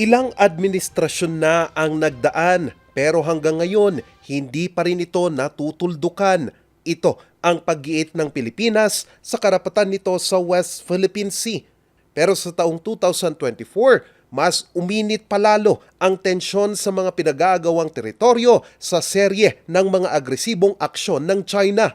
Ilang administrasyon na ang nagdaan pero hanggang ngayon hindi pa rin ito natutuldukan. Ito ang paggiit ng Pilipinas sa karapatan nito sa West Philippine Sea. Pero sa taong 2024, mas uminit palalo ang tensyon sa mga pinagagawang teritoryo sa serye ng mga agresibong aksyon ng China.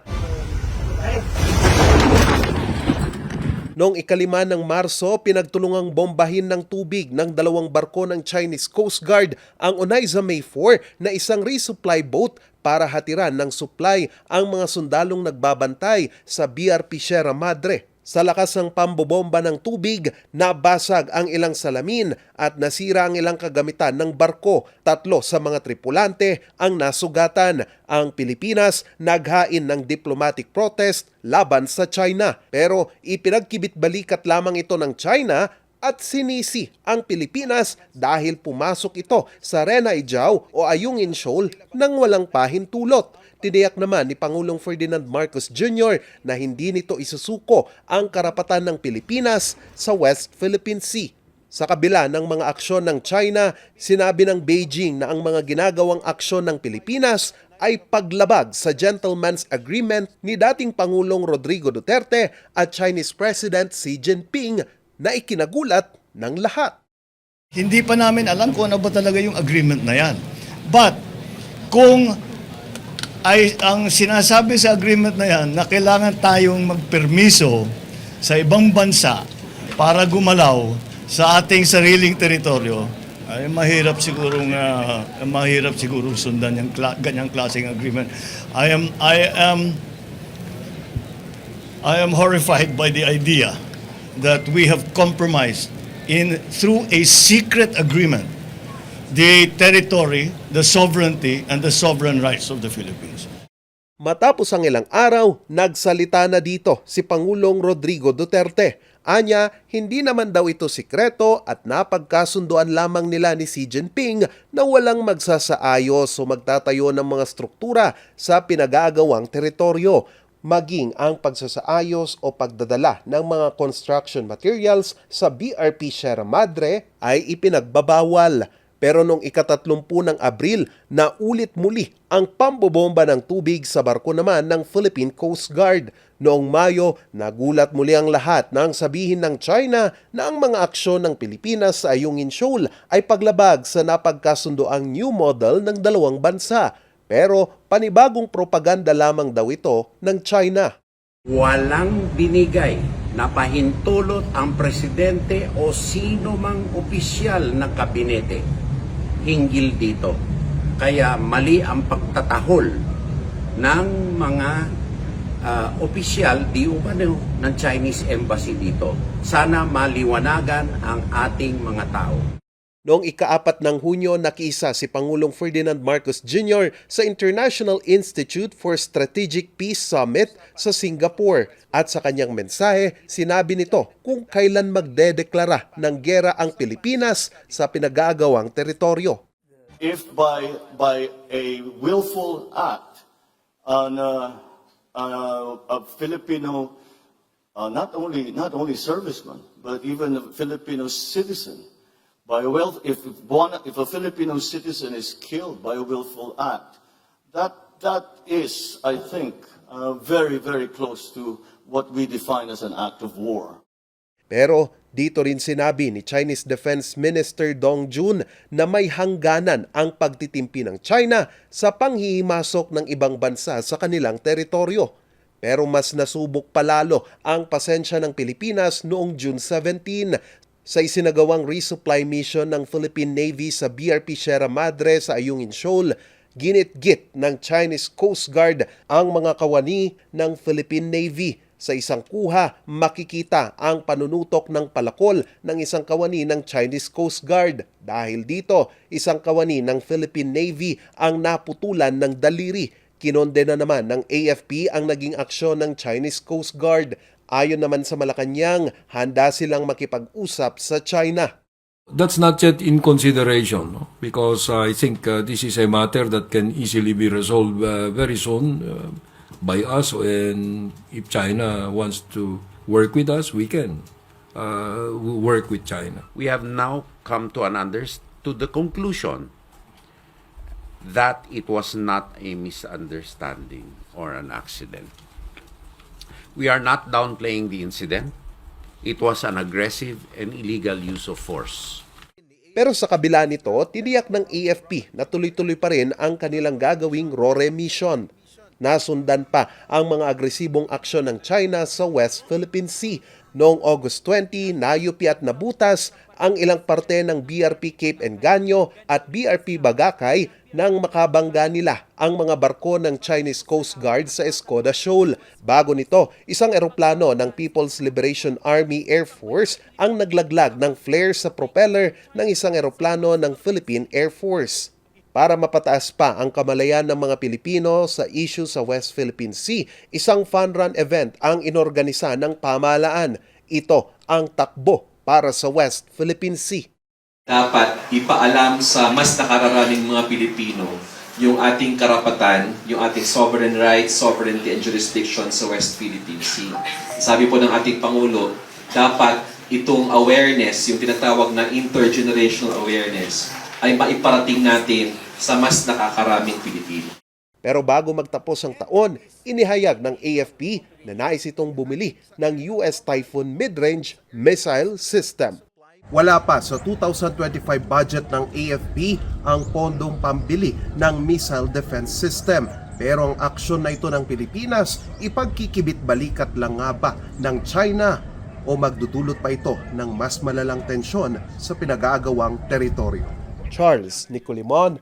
Noong ikalima ng Marso, pinagtulungang bombahin ng tubig ng dalawang barko ng Chinese Coast Guard ang Onaiza May 4 na isang resupply boat para hatiran ng supply ang mga sundalong nagbabantay sa BRP Sierra Madre. Sa lakas ng pambobomba ng tubig, nabasag ang ilang salamin at nasira ang ilang kagamitan ng barko. Tatlo sa mga tripulante ang nasugatan. Ang Pilipinas naghain ng diplomatic protest laban sa China. Pero ipinagkibit balikat lamang ito ng China at sinisi ang Pilipinas dahil pumasok ito sa Renai Giao o Ayungin Shoal nang walang pahintulot. Tiniyak naman ni Pangulong Ferdinand Marcos Jr. na hindi nito isusuko ang karapatan ng Pilipinas sa West Philippine Sea. Sa kabila ng mga aksyon ng China, sinabi ng Beijing na ang mga ginagawang aksyon ng Pilipinas ay paglabag sa Gentleman's Agreement ni dating Pangulong Rodrigo Duterte at Chinese President Xi Jinping na ikinagulat ng lahat. Hindi pa namin alam kung ano ba talaga yung agreement na yan. But, kung ay ang sinasabi sa agreement na yan na kailangan tayong magpermiso sa ibang bansa para gumalaw sa ating sariling teritoryo, ay mahirap siguro nga mahirap siguro sundan yung kla- ganyang klaseng agreement. I am I am I am horrified by the idea that we have compromised in through a secret agreement the territory, the sovereignty, and the sovereign rights of the Philippines. Matapos ang ilang araw, nagsalita na dito si Pangulong Rodrigo Duterte. Anya, hindi naman daw ito sikreto at napagkasunduan lamang nila ni Xi Jinping na walang magsasaayos o magtatayo ng mga struktura sa pinagagawang teritoryo maging ang pagsasaayos o pagdadala ng mga construction materials sa BRP Sierra Madre ay ipinagbabawal. Pero noong ikatatlumpu ng Abril, naulit muli ang pambobomba ng tubig sa barko naman ng Philippine Coast Guard. Noong Mayo, nagulat muli ang lahat nang sabihin ng China na ang mga aksyon ng Pilipinas sa Ayungin Shoal ay paglabag sa napagkasundoang new model ng dalawang bansa. Pero panibagong propaganda lamang daw ito ng China. Walang binigay na pahintulot ang presidente o sino mang opisyal ng kabinete hinggil dito. Kaya mali ang pagtatahol ng mga ah, opisyal di umano ng Chinese Embassy dito. Sana maliwanagan ang ating mga tao. Noong ikaapat ng Hunyo, nakiisa si Pangulong Ferdinand Marcos Jr. sa International Institute for Strategic Peace Summit sa Singapore. At sa kanyang mensahe, sinabi nito kung kailan magdedeklara ng gera ang Pilipinas sa pinagagawang teritoryo. if by by a willful act on uh, uh, a Filipino, uh, not only not only serviceman, but even a Filipino citizen, by a will, if one, if a Filipino citizen is killed by a willful act, that that is, I think, uh, very very close to what we define as an act of war. Pero dito rin sinabi ni Chinese Defense Minister Dong Jun na may hangganan ang pagtitimpi ng China sa panghihimasok ng ibang bansa sa kanilang teritoryo. Pero mas nasubok palalo ang pasensya ng Pilipinas noong June 17 sa isinagawang resupply mission ng Philippine Navy sa BRP Sierra Madre sa Ayungin Shoal, ginit-git ng Chinese Coast Guard ang mga kawani ng Philippine Navy. Sa isang kuha, makikita ang panunutok ng palakol ng isang kawani ng Chinese Coast Guard. Dahil dito, isang kawani ng Philippine Navy ang naputulan ng daliri. Kinondena naman ng AFP ang naging aksyon ng Chinese Coast Guard. Ayon naman sa Malacanang, handa silang makipag-usap sa China. That's not yet in consideration no? because uh, I think uh, this is a matter that can easily be resolved uh, very soon uh, by us and if China wants to work with us, we can. uh, work with China. we have now come to an to the conclusion that it was not a misunderstanding or an accident. We are not downplaying the incident. It was an aggressive and illegal use of force. Pero sa kabila nito, tiniyak ng AFP na tuloy-tuloy pa rin ang kanilang gagawing RORE mission. Nasundan pa ang mga agresibong aksyon ng China sa West Philippine Sea. Noong August 20, nayupi at nabutas ang ilang parte ng BRP Cape Engaño at BRP Bagakay nang makabangga nila ang mga barko ng Chinese Coast Guard sa Escoda Shoal. Bago nito, isang eroplano ng People's Liberation Army Air Force ang naglaglag ng flare sa propeller ng isang eroplano ng Philippine Air Force. Para mapataas pa ang kamalayan ng mga Pilipino sa issue sa West Philippine Sea, isang fun run event ang inorganisa ng pamahalaan. Ito ang takbo para sa West Philippine Sea. dapat ipaalam sa mas nakararaming mga Pilipino yung ating karapatan, yung ating sovereign rights, sovereignty, and jurisdiction sa West Philippine Sea. Sabi po ng ating Pangulo, dapat itong awareness, yung tinatawag na intergenerational awareness, ay maiparating natin sa mas nakakaraming Pilipino. Pero bago magtapos ang taon, inihayag ng AFP na nais itong bumili ng US Typhoon Mid-Range Missile System. Wala pa sa 2025 budget ng AFP ang pondong pambili ng missile defense system. Pero ang aksyon na ito ng Pilipinas, ipagkikibit balikat lang nga ba ng China o magdudulot pa ito ng mas malalang tensyon sa pinag-aagawang teritoryo. Charles Nicolimon